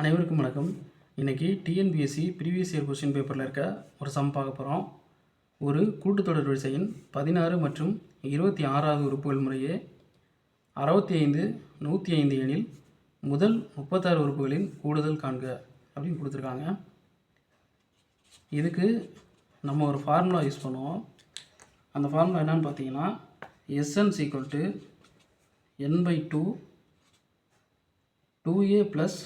அனைவருக்கும் வணக்கம். இன்றைக்கி டிஎன்பிஎஸ்சி ப்ரீவியஸ் இயர் கொஸ்டின் பேப்பரில் இருக்க ஒரு சம் பார்க்க போகிறோம் ஒரு கூட்டுத்தொடர் வரிசையின் பதினாறு மற்றும் இருபத்தி ஆறாவது உறுப்புகள் முறையே அறுபத்தி ஐந்து நூற்றி ஐந்து எனில் முதல் முப்பத்தாறு உறுப்புகளின் கூடுதல் காண்க அப்படின்னு கொடுத்துருக்காங்க. இதுக்கு நம்ம ஒரு ஃபார்முலா யூஸ் பண்ணுவோம். அந்த ஃபார்முலா என்னன்னு பார்த்தீங்கன்னா S N equal to N by two two A plus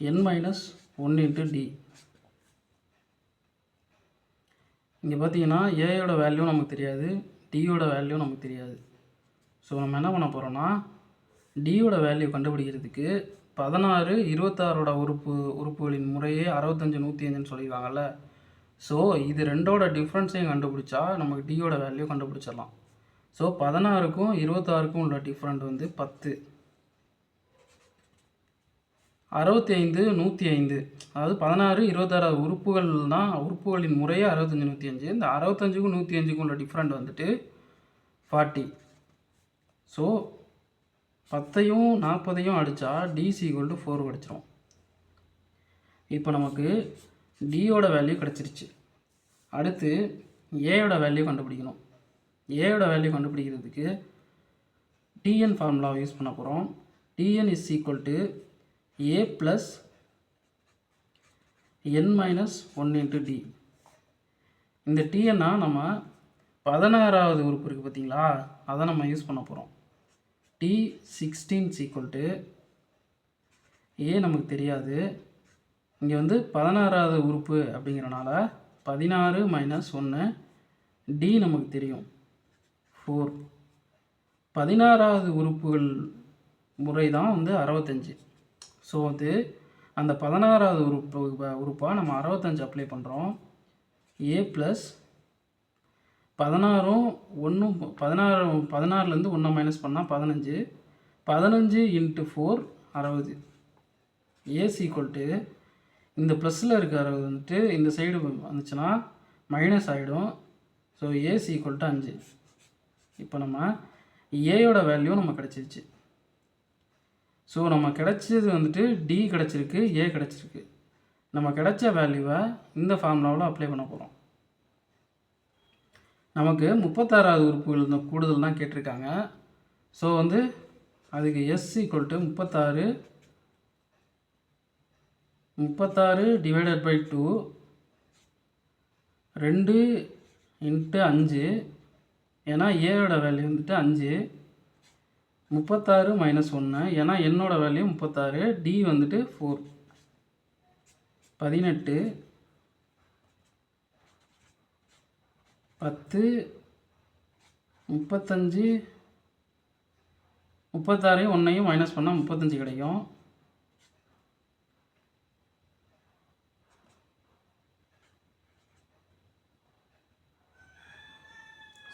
N minus one into D இங்கே பார்த்தீங்கன்னா ஏயோட வேல்யூ நமக்கு தெரியாது டியோட வேல்யூ நமக்கு தெரியாது. ஸோ நம்ம என்ன பண்ண போகிறோம்னா டியோட வேல்யூ கண்டுபிடிக்கிறதுக்கு பதினாறு இருபத்தாறோட உறுப்பு உறுப்புகளின் முறையே அறுபத்தஞ்சு நூற்றி அஞ்சுன்னு சொல்லியிருக்காங்கல்ல ஸோ இது ரெண்டோட டிஃப்ரென்ஸையும் கண்டுபிடிச்சா நமக்கு டியோட வேல்யூ கண்டுபிடிச்சிடலாம். ஸோ பதினாறுக்கும் இருபத்தாறுக்கும் உள்ள டிஃப்ரெண்ட் வந்து பத்து. அறுபத்தி ஐந்து நூற்றி ஐந்து. அதாவது பதினாறு இருபத்தாறாவது உறுப்புகள் தான் உறுப்புகளின் முறையே அறுபத்தஞ்சு நூற்றி அஞ்சு இந்த அறுபத்தஞ்சுக்கும் நூற்றி அஞ்சுக்கும் உள்ள டிஃப்ரெண்ட் வந்துட்டு ஃபார்ட்டி ஸோ பத்தையும் நாற்பதையும் அடித்தா டிசி ஈக்குவல் டு ஃபோர் கிடச்சிரும் இப்போ நமக்கு டியோட வேல்யூ கிடச்சிருச்சு. அடுத்து ஏயோட வேல்யூ கண்டுபிடிக்கணும். ஏயோட வேல்யூ கண்டுபிடிக்கிறதுக்கு டிஎன் ஃபார்முலாவை யூஸ் பண்ண போகிறோம் T N is equal to A plus N minus one into D இந்த டிஎன்னா நம்ம பதினாறாவது உறுப்பு இருக்குது பார்த்தீங்களா? அதை நம்ம யூஸ் பண்ண போகிறோம் T sixteen is equal to A நமக்கு தெரியாது. இங்கே வந்து பதினாறாவது உறுப்பு அப்படிங்கிறனால பதினாறு மைனஸ் ஒன்று டி நமக்கு தெரியும். ஃபோர் பதினாறாவது உறுப்புகள் முறை தான் வந்து அறுபத்தஞ்சு. ஸோ வந்து அந்த பதினாறாவது உறுப்பு உறுப்பாக நம்ம அறுபத்தஞ்சு அப்ளை பண்ணுறோம் ஏ ப்ளஸ் பதினாறும் ஒன்றும் பதினாறு பதினாறுலேருந்து ஒன்றை மைனஸ் பண்ணால் பதினஞ்சு. பதினஞ்சு இன்ட்டு ஃபோர் அறுபது. ஏஸ் ஈக்குவல் டு இந்த ப்ளஸில் இருக்க அறுபது வந்துட்டு இந்த சைடு வந்துச்சுன்னா மைனஸ் ஆகிடும் ஸோ ஏஸ் ஈக்குவல் டு அஞ்சு. இப்போ நம்ம ஏயோட வேல்யூ நம்ம கிடச்சிருச்சு. ஸோ நம்ம கிடைச்சது வந்துட்டு டி கிடச்சிருக்கு ஏ கிடச்சிருக்கு. நம்ம கிடைச்ச வேல்யூவை இந்த ஃபார்முலாவில் அப்ளை பண்ண போகிறோம் நமக்கு முப்பத்தாறாவது உறுப்புகள் இந்த கூடுதல் தான் கேட்டிருக்காங்க. ஸோ வந்து அதுக்கு எஸ் ஈக்குவல் டு முப்பத்தாறு முப்பத்தாறு டிவைடட் பை டூ ரெண்டு இன்ட்டு அஞ்சு. ஏன்னா ஏயோட வேல்யூ வந்துட்டு அஞ்சு. முப்பத்தாறு மைனஸ் ஒன்று ஏன்னா என்னோடய வேல்யூ முப்பத்தாறு டி வந்துட்டு ஃபோர் பதினெட்டு பத்து முப்பத்தஞ்சு முப்பத்தாறையும் ஒன்றையும் மைனஸ் பண்ணால் முப்பத்தஞ்சு கிடைக்கும்.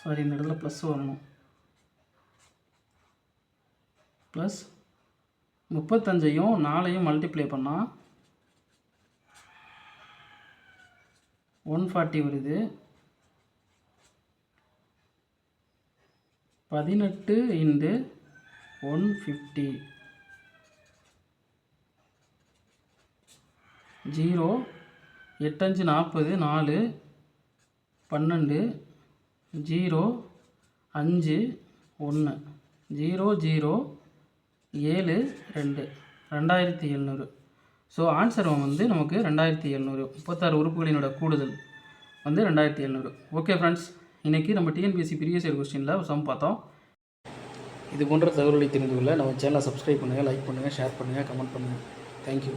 சாரி இந்த இடத்துல ப்ளஸ் வரணும். ப்ளஸ் முப்பத்தஞ்சையும் நாலையும் மல்டிப்ளை பண்ணால் ஒன் ஃபார்ட்டி வருது. பதினெட்டு இண்டு ஒன் ஃபிஃப்டி ஜீரோ எட்டஞ்சு நாற்பது நாலு பன்னெண்டு ஜீரோ அஞ்சு ஒன்று ஜீரோ ஜீரோ ஏழு ரெண்டு. ரெண்டாயிரத்தி எழுநூறு ஸோ ஆன்சர் வந்து நமக்கு ரெண்டாயிரத்தி எழுநூறு முப்பத்தாறு உறுப்புகளினோட கூடுதல் வந்து ரெண்டாயிரத்தி எழுநூறு ஓகே ஃப்ரெண்ட்ஸ் இன்றைக்கி நம்ம டிஎன்பிஎஸ்சி ப்ரீவியஸ் இயர் கொஸ்டினில் ஒரு சம் பார்த்தோம். இது போன்ற தகவல்களை தெரிந்து கொள்ள நம்ம சேனலை சப்ஸ்கிரைப் பண்ணுங்கள் லைக் பண்ணுங்கள் ஷேர் பண்ணுங்கள் கமெண்ட் பண்ணுங்கள் தேங்க்யூ